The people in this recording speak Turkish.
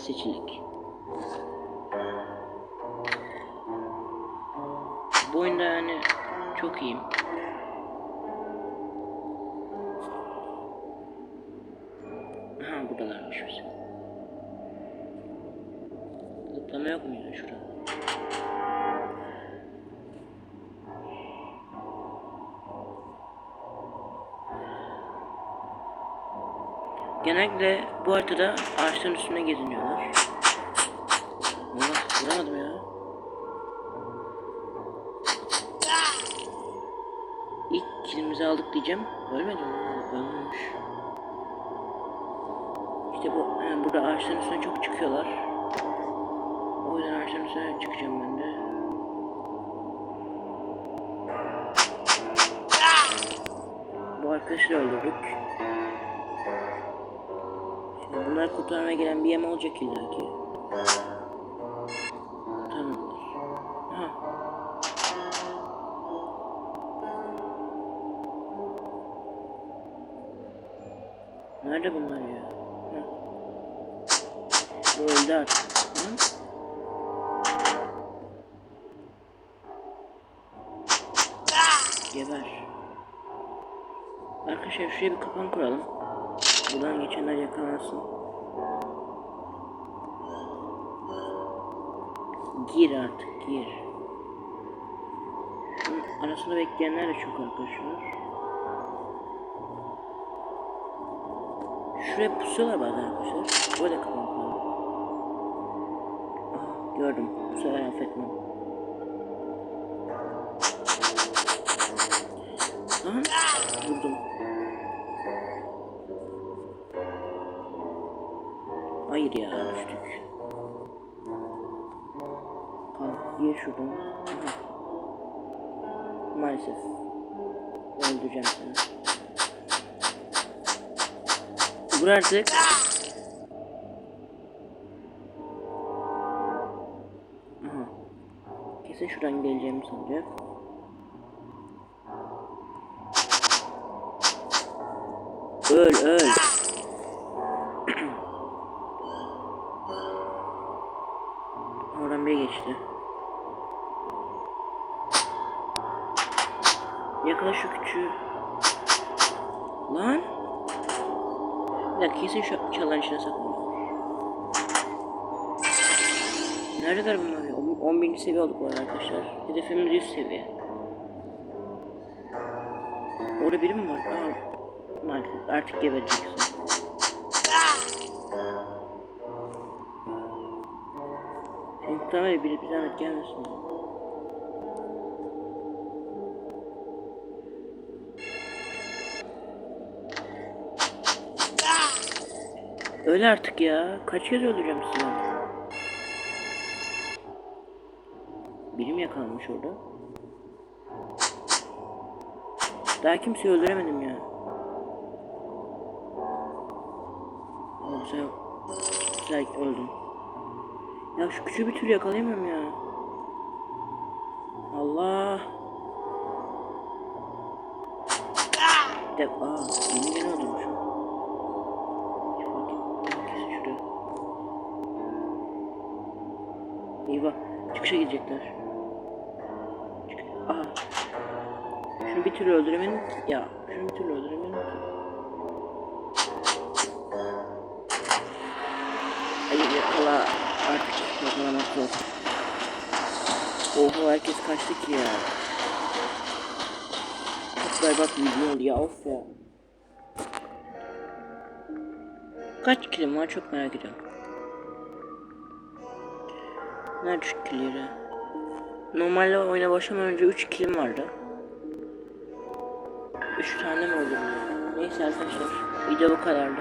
seçildik. Bu oyunda yani çok iyiyim. Ha buradalarmış bizim. Zıplama yok mu ya şurada? Genellikle bu haritada ağaçların üstünde geziniyorlar. Allah vuramadım ya. İlk kilimizi aldık diyeceğim. Ölmedim mi? Ölmüş. İşte bu yani burada ağaçların üstüne çok çıkıyorlar. O yüzden ağaçların üstüne çıkacağım ben de. Bu arkadaşı da öldürdük. Şimdi bunları kurtarmaya gelen bir yem olacak illa ki. Nerede bunlar ya? Ha. Bu öldü artık. Hı? Geber. Arkadaşlar şuraya bir kapan kuralım. Buradan geçenler yakalansın. Gir artık gir. Arasında bekleyenler de çok arkadaşlar. Şuraya pusuyorlar bazen arkadaşlar. Böyle kapan kuralım. Aha, gördüm. Bu sefer affetmem. Aha, vurdum. Hayır ya düştük. Ye şuradan. Aha. Maalesef. Öldüreceğim seni. Vur artık. Aha. Kesin şuradan geleceğimi sanacak. Öl öl. Oradan biri geçti. Yakala şu küçüğü. Lan. Bir dakika kesin şu çalan içine saklanıyor. Neredeler bunlar ya? 11. seviye olduk arada arkadaşlar. Hedefimiz 100 seviye. Orada biri mi var? Aa, maalesef artık gebereceksin. Kurtarmaya biri bir zahmet gelmesin. Öyle artık ya. Kaç kez öldüreceğim sizi? Biri mi yakalanmış orada? Daha kimseyi öldüremedim ya. Ama bu sefer öldüm. Ya şu küçüğü bir türlü yakalayamıyorum ya. Allah. Bir dakika. Eyvah. Çıkışa gidecekler. Çık. Aha. Şunu bir türlü öldüremedim. Ya şunu bir türlü öldüremedim. Hayır yakala. Artık yakalamak zor. Oha herkes kaçtı ki ya. Çok berbat bir video oldu ya of ya. Kaç kilim var çok merak ediyorum. Nerede şu killeri? Normalde oyuna başlamadan önce 3 kilim vardı. 3 tane mi öldürdüm? Neyse arkadaşlar video bu kadardı.